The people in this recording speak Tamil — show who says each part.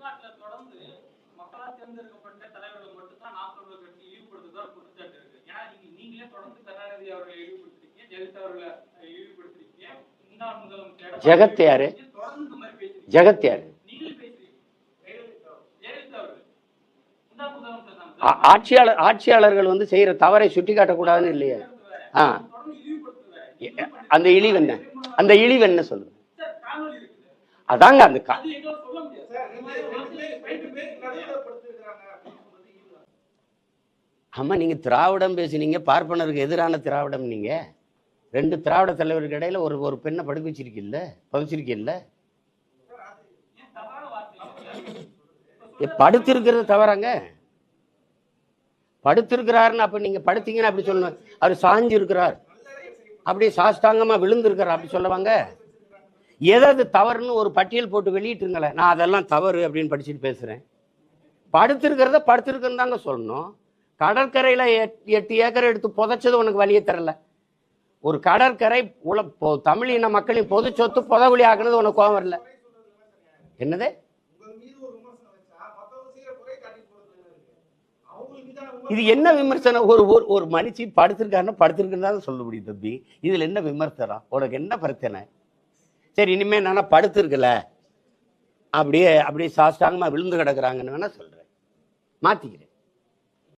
Speaker 1: தமிழ்நாட்டுல தொடர்ந்து மக்களால் தேர்ந்தெடுக்கப்பட்ட தலைவர்களை மட்டும்தான் தமிழர் கட்சி இழிவுபடுத்துறதா ஒரு குற்றச்சாட்டு இருக்கு. ஏன்னா நீங்க நீங்களே தொடர்ந்து கருணாநிதி அவர்களை இழிவுபடுத்துறீங்க ஜெயலலிதா அவர்களை இழிவுபடுத்துறீங்க முன்னாள் முதலமைச்சர்
Speaker 2: ஜெகத் யாரு?
Speaker 1: தொடர்ந்து இந்த மாதிரி பேசுறீங்க
Speaker 2: ஜெகத் யார்?
Speaker 1: நீங்களே பேசுறீங்க ஜெயலலிதா ஜெயலலிதா அவர்கள். முன்னாள் முதலமைச்சர் தான்
Speaker 2: ஆ- ஆட்சியாளர் ஆட்சியாளர்கள் வந்து செய்யற தவறை சுட்டி காட்டக்கூடாதுன்னு இல்லையா? ஆ. அந்த இழிவு என்ன? அந்த இழிவு என்ன சொல்லுங்க
Speaker 1: மாதிரி வந்து
Speaker 2: ஆமா நீங்க திராவிடம் பேசுனீங்க பார்ப்பனருக்கு எதிரான திராவிடம் நீங்க. ரெண்டு திராவிட தலைவருக்கு இடையில ஒரு ஒரு பெண்ணை படுக்க வச்சிருக்கீல்ல புதைச்சிருக்கீல்ல
Speaker 1: ஏன் தவறான வார்த்தை
Speaker 2: ஏ, படுத்திருக்கிறது தவறாங்க. படுத்திருக்கிறாருன்னு அப்ப நீங்க படுத்தீங்கன்னு அப்படி சொல்லணும். அவர் சாஞ்சு இருக்கிறார் அப்படியே சாஷ்டாங்கமா விழுந்திருக்கிறார் அப்படி சொல்லவாங்க. எதாவது தவறுன்னு ஒரு பட்டியல் போட்டு வெளியிட்டுருங்களேன். நான் அதெல்லாம் தவறு அப்படின்னு படிச்சுட்டு பேசுகிறேன் படுத்திருக்கிறத படுத்திருக்குன்னு தாங்க சொல்லணும். கடற்கரையில் எட்- எட்டு ஏக்கர் எடுத்து புதைச்சது உனக்கு வழியே தரல. ஒரு கடற்கரை உல பொ- தமிழ் இன மக்களின் பொது சொத்து புதகுழி ஆக்குனது உனக்கு கோவம் வரல. என்னது? இது என்ன விமர்சனம்? ஒரு ஒரு ஒரு மனுஷி படுத்திருக்காருன்னா படுத்திருக்குன்னு தான் சொல்ல முடியும் தம்பி. இதில் என்ன விமர்சனம்? உனக்கு என்ன பிரச்சனை? சரி இனிமேல் நானா படுத்துருக்கல. அப்படியே அப்படியே சாஸ்தாங்கமா விழுந்து கிடக்குறாங்கன்னு வேணால் சொல்கிறேன் மாற்றிக்கிறேன்